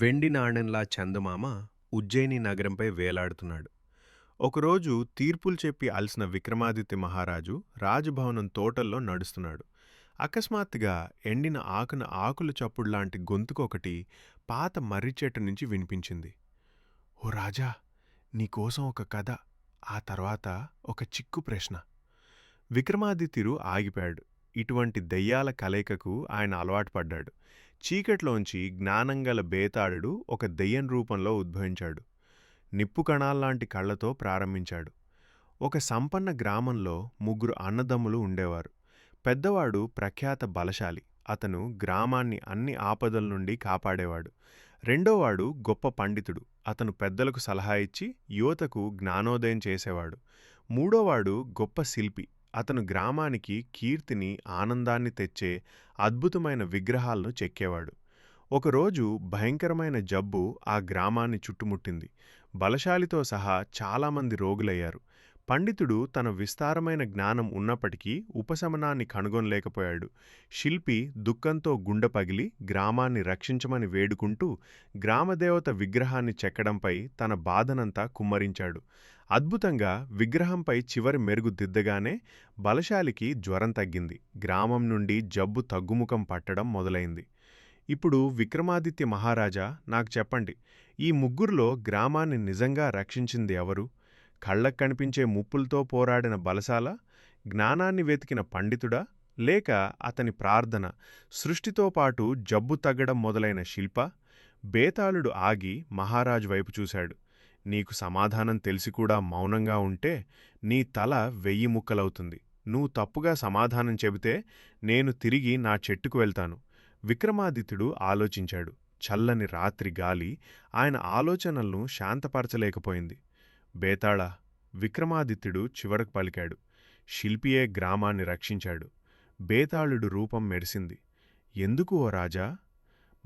వెండి నాణెంలా చందమామ ఉజ్జయిని నగరంపై వేలాడుతున్నాడు. ఒకరోజు తీర్పులు చెప్పి అలసిన విక్రమాదిత్య మహారాజు రాజభవనం తోటల్లో నడుస్తున్నాడు. అకస్మాత్తుగా ఎండిన ఆకున ఆకుల చప్పుడులాంటి గొంతుకొకటి పాత మర్రి చెట్టు నుంచి వినిపించింది. ఓ రాజా నీకోసం ఒక కథ ఆ తర్వాత ఒక చిక్కు ప్రశ్న. విక్రమాదిత్యుడు ఆగిపోయాడు. ఇటువంటి దెయ్యాల కలయికకు ఆయన అలవాటు పడ్డాడు. చీకట్లోంచి జ్ఞానంగల బేతాళుడు ఒక దెయ్యం రూపంలో ఉద్భవించాడు. నిప్పు కణాల్లాంటి కళ్ళతో ప్రారంభించాడు. ఒక సంపన్న గ్రామంలో ముగ్గురు అన్నదమ్ములు ఉండేవారు. పెద్దవాడు ప్రఖ్యాత బలశాలి అతను గ్రామాన్ని అన్ని ఆపదల నుండి కాపాడేవాడు. రెండోవాడు గొప్ప పండితుడు అతను పెద్దలకు సలహా ఇచ్చి యువతకు జ్ఞానోదయం చేసేవాడు. మూడోవాడు గొప్ప శిల్పి అతను గ్రామానికి కీర్తిని ఆనందాన్ని తెచ్చే అద్భుతమైన విగ్రహాలను చెక్కేవాడు. ఒకరోజు భయంకరమైన జబ్బు ఆ గ్రామాన్ని చుట్టుముట్టింది. బలశాలితో సహా చాలామంది రోగులయ్యారు. పండితుడు తన విస్తారమైన జ్ఞానం ఉన్నప్పటికీ ఉపశమనాన్ని కనుగొనలేకపోయాడు. శిల్పి దుఃఖంతో గుండె పగిలి గ్రామాన్ని రక్షించమని వేడుకుంటూ గ్రామదేవత విగ్రహాన్ని చెక్కడంపై తన బాధనంతా కుమ్మరించాడు. అద్భుతంగా విగ్రహంపై చివరి మెరుగు దిద్దగానే బలశాలికి జ్వరం తగ్గింది. గ్రామం నుండి జబ్బు తగ్గుముఖం పట్టడం మొదలైంది. ఇప్పుడు విక్రమాదిత్య మహారాజా నాకు చెప్పండి ఈ ముగ్గురులో గ్రామాన్ని నిజంగా రక్షించింది ఎవరు? కళ్ళకు కనిపించే ముప్పులతో పోరాడిన బలశాల జ్ఞానాన్ని వెతికిన పండితుడా లేక అతని ప్రార్థన సృష్టితో పాటు జబ్బు తగ్గడం మొదలైన శిల్ప బేతాళుడు ఆగి మహారాజు వైపు చూశాడు. నీకు సమాధానం తెలిసి కూడా మౌనంగా ఉంటే నీ తల వెయ్యి ముక్కలవుతుంది. నువ్వు తప్పుగా సమాధానం చెబితే నేను తిరిగి నా చెట్టుకు వెళ్తాను. విక్రమాదిత్యుడు ఆలోచించాడు. చల్లని రాత్రి గాలి ఆయన ఆలోచనలను శాంతపరచలేకపోయింది. బేతాళ విక్రమాదిత్యుడు చివరకు పలికాడు. శిల్పియే గ్రామాన్ని రక్షించాడు. బేతాళుడు రూపం మెరిసింది. ఎందుకు ఓ రాజా?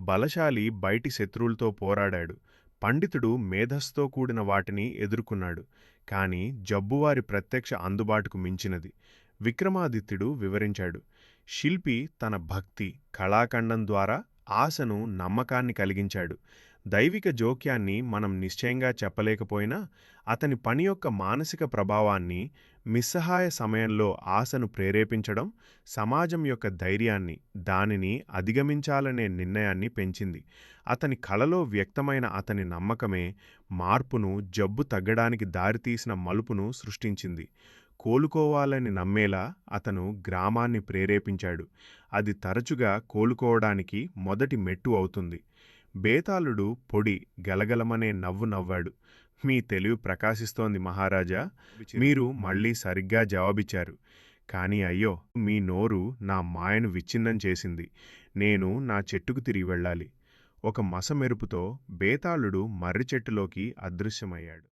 బలశాలి బయటి శత్రువులతో పోరాడాడు. పండితుడు మేధస్తో కూడిన వాటిని ఎదుర్కొన్నాడు. కాని జబ్బువారి ప్రత్యక్ష అందుబాటుకు మించినది. విక్రమాదిత్యుడు వివరించాడు. శిల్పి తన భక్తి కళాఖండం ద్వారా ఆశను నమ్మకాన్ని కలిగించాడు. దైవిక జోక్యాన్ని మనం నిశ్చయంగా చెప్పలేకపోయినా అతని పని యొక్క మానసిక ప్రభావాన్ని మిస్సహాయ సమయంలో ఆశను ప్రేరేపించడం సమాజం యొక్క ధైర్యాన్ని దానిని అధిగమించాలనే నిర్ణయాన్ని పెంచింది. అతని కళలో వ్యక్తమైన అతని నమ్మకమే మార్పును జబ్బు తగ్గడానికి దారితీసిన మలుపును సృష్టించింది. కోలుకోవాలని నమ్మేలా అతను గ్రామాన్ని ప్రేరేపించాడు. అది తరచుగా కోలుకోవడానికి మొదటి మెట్టు అవుతుంది. బేతాళుడు పొడి గలగలమనే నవ్వు నవ్వాడు. మీ తెలివి ప్రకాశిస్తోంది మహారాజా. మీరు మళ్ళీ సరిగ్గా జవాబిచ్చారు. కాని అయ్యో మీ నోరు నా మాయను విచ్ఛిన్నం చేసింది. నేను నా చెట్టుకు తిరిగి వెళ్ళాలి. ఒక మసమెరుపుతో బేతాళుడు మర్రి చెట్టులోకి అదృశ్యమయ్యాడు.